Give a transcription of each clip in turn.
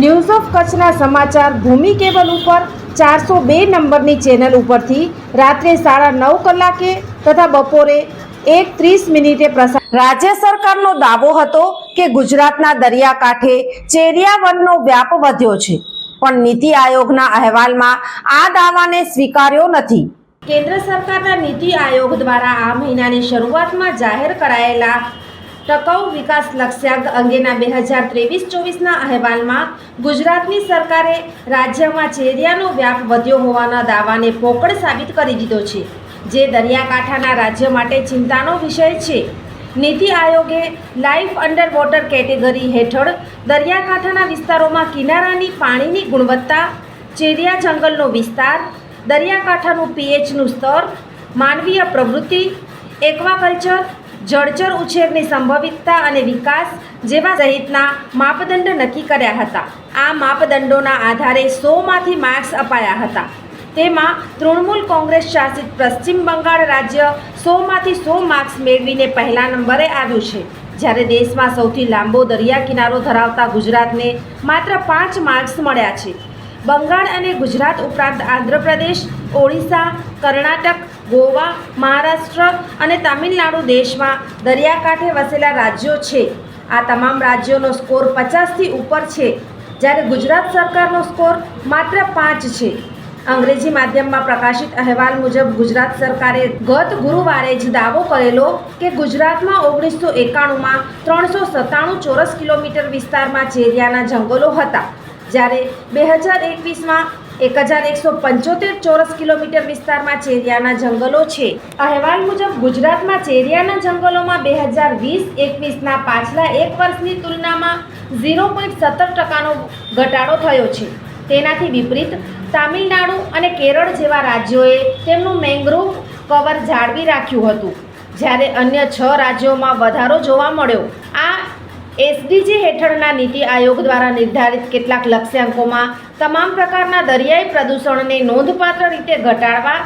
News of કચ્છના સમાચાર ભૂમિ cable ઉપર ચારસો બે નંબરની ચેનલ ઉપરથી રાત્રે સાડા નવ કલાકે તથા બપોરે એક ત્રીસ મિનિટે પ્રસાર રાજ્ય સરકારનો દાવો હતો કે ગુજરાતના દરિયાકાંઠે ચેરિયા વનનો વ્યાપ વધ્યો છે. પણ નીતિ આયોગના અહેવાલમાં આ દાવાને સ્વીકાર્યો નથી. કેન્દ્ર સરકારના નીતિ આયોગ દ્વારા આ મહિનાની શરૂઆતમાં જાહેર કરાયેલા ટકાઉ વિકાસ લક્ષ્યાંક અંગેના બે હજાર ત્રેવીસ ચોવીસના અહેવાલમાં ગુજરાતની સરકારે રાજ્યમાં ચેરિયાનો વ્યાપ વધ્યો હોવાના દાવાને પોકળ સાબિત કરી દીધો છે. જે દરિયાકાંઠાના રાજ્ય માટે ચિંતાનો વિષય છે. નીતિ આયોગે લાઈફ અંડર વોટર કેટેગરી હેઠળ દરિયાકાંઠાના વિસ્તારોમાં કિનારાની પાણીની ગુણવત્તા, ચેરિયા જંગલનો વિસ્તાર, દરિયાકાંઠાનું પીએચનું સ્તર, માનવીય પ્રવૃત્તિ એક્વાકલ્ચર, જળચર ઉછેરની સંભવિતતા અને વિકાસ જેવા સહિતના માપદંડ નક્કી કર્યા હતા. આ માપદંડોના આધારે સોમાંથી માર્ક્સ અપાયા હતા. તેમાં તૃણમૂલ કોંગ્રેસ શાસિત પશ્ચિમ બંગાળ રાજ્ય સોમાંથી સો માર્ક્સ મેળવીને પહેલા નંબરે આવ્યું છે. જ્યારે દેશમાં સૌથી લાંબો દરિયા કિનારો ધરાવતા ગુજરાતને માત્ર પાંચ માર્ક્સ મળ્યા છે. બંગાળ અને ગુજરાત ઉપરાંત આંધ્રપ્રદેશ, ઓડિશા, કર્ણાટક ગોવા, મહારાષ્ટ્ર અને તામિલનાડુ દેશમાં દરિયાકાંઠે વસેલા રાજ્યો છે. આ તમામ રાજ્યોનો સ્કોર પચાસથી ઉપર છે. જ્યારે ગુજરાત સરકારનો સ્કોર માત્ર પાંચ છે. અંગ્રેજી માધ્યમમાં પ્રકાશિત અહેવાલ મુજબ ગુજરાત સરકારે ગત ગુરુવારે જ દાવો કરેલો કે ગુજરાતમાં ઓગણીસો એકાણુંમાં ત્રણસો સત્તાણું ચોરસ કિલોમીટર વિસ્તારમાં ચેરિયાના જંગલો હતા. જ્યારે બે હજાર એકવીસમાં એક હજાર એકસો પંચોતેર ચોરસ કિલોમીટર વિસ્તારમાં ચેરિયાના જંગલો છે. અહેવાલ મુજબ ગુજરાતમાં ચેરિયાના જંગલોમાં બે હજાર વીસ એકવીસના પાછલા એક વર્ષની તુલનામાં ઝીરો પોઈન્ટ સત્તર ટકાનો ઘટાડો થયો છે. તેનાથી વિપરીત તામિલનાડુ અને કેરળ જેવા રાજ્યોએ તેમનું મેંગ્રોવ કવર જાળવી રાખ્યું હતું. જ્યારે અન્ય છ રાજ્યોમાં વધારો જોવા મળ્યો. આ એસડીજી હેઠળના નીતિ આયોગ દ્વારા નિર્ધારિત કેટલાક લક્ષ્યાંકોમાં તમામ પ્રકારના દરિયાઈ પ્રદૂષણને નોંધપાત્ર રીતે ઘટાડવા,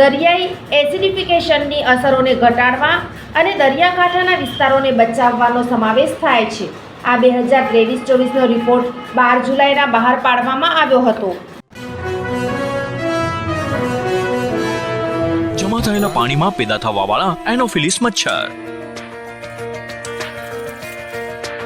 દરિયાઈ એસિડિફિકેશનની અસરોને ઘટાડવા અને દરિયાકાંઠાના વિસ્તારોને બચાવવાનો સમાવેશ થાય છે. આ બે હજાર ત્રેવીસ ચોવીસનો રિપોર્ટ બાર જુલાઈના બહાર પાડવામાં આવ્યો હતો. જમા થયેલા પાણીમાં પેદા થવાવાળા એનોફિલિસ મચ્છર.